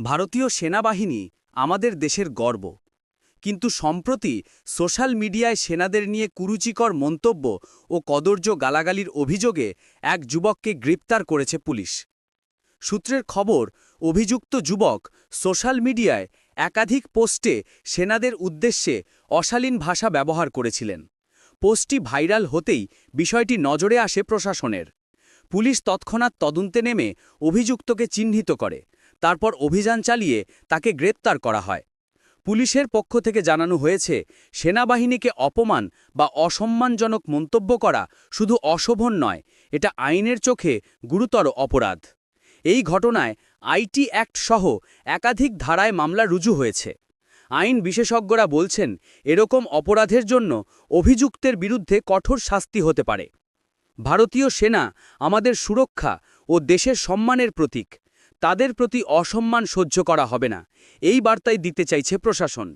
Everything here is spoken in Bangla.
ভারতীয় সেনাবাহিনী আমাদের দেশের গর্ব। কিন্তু সম্প্রতি সোশ্যাল মিডিয়ায় সেনাদের নিয়ে কুরুচিকর মন্তব্য ও কদর্য গালাগালির অভিযোগে এক যুবককে গ্রেপ্তার করেছে পুলিশ। সূত্রের খবর, অভিযুক্ত যুবক সোশ্যাল মিডিয়ায় একাধিক পোস্টে সেনাদের উদ্দেশ্যে অশালীন ভাষা ব্যবহার করেছিলেন। পোস্টটি ভাইরাল হতেই বিষয়টি নজরে আসে প্রশাসনের। পুলিশ তৎক্ষণাৎ তদন্তে নেমে অভিযুক্তকে চিহ্নিত করে। তারপর অভিযান চালিয়ে তাকে গ্রেপ্তার করা হয়। পুলিশের পক্ষ থেকে জানানো হয়েছে, সেনাবাহিনীকে অপমান বা অসম্মানজনক মন্তব্য করা শুধু অশোভন নয়, এটা আইনের চোখে গুরুতর অপরাধ। এই ঘটনায় আইটি অ্যাক্ট সহ একাধিক ধারায় মামলা রুজু হয়েছে। আইন বিশেষজ্ঞরা বলছেন, এরকম অপরাধের জন্য অভিযুক্তের বিরুদ্ধে কঠোর শাস্তি হতে পারে। ভারতীয় সেনা আমাদের সুরক্ষা ও দেশের সম্মানের প্রতীক। তাদের প্রতি অসম্মান সহ্য করা হবে না। এই বার্তাই দিতে চাইছে প্রশাসন।